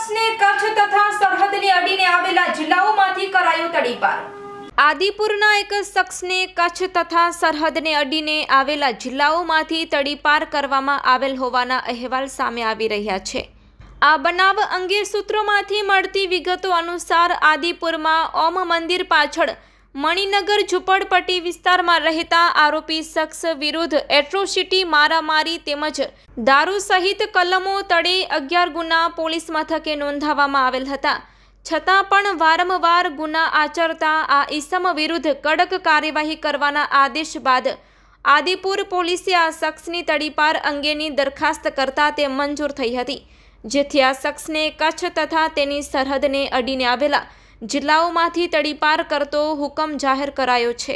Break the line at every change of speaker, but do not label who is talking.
કચ્છને કચ્છ તથા સરહદને અડીને આવેલા જિલ્લાઓમાંથી કરાયો તડીપાર. આદિપુરના એક શખ્સને કચ્છ તથા સરહદને અડીને આવેલા જિલ્લાઓમાંથી તડીપાર કરવામાં આવેલ હોવાના અહેવાલ સામે આવી રહ્યા છે. આ બનાવ અંગે સૂત્રોમાંથી મળતી વિગતો અનુસાર આદિપુરમાં ઓમ મંદિર પાછળ મણિનગર ઝુંપડપટ્ટી વિસ્તારમાં રહેતા આરોપી શખ્સ વિરુદ્ધ એટ્રોસિટી મારામારી તેમજ દારૂ સહિત કલમો તળે અગિયાર ગુના પોલીસ મથકે નોંધાવવામાં આવેલ હતા. છતાં પણ વારંવાર ગુના આચરતા આ ઈસમ વિરુદ્ધ કડક કાર્યવાહી કરવાના આદેશ બાદ આદિપુર પોલીસે આ શખ્સની તડીપાર અંગેની દરખાસ્ત કરતા તે મંજૂર થઈ હતી, જેથી આ શખ્સને કચ્છ તથા તેની સરહદને અડીને આવેલા જિલ્લાઓમાંથી તડીપાર કરતો હુકમ જાહેર કરાયો છે.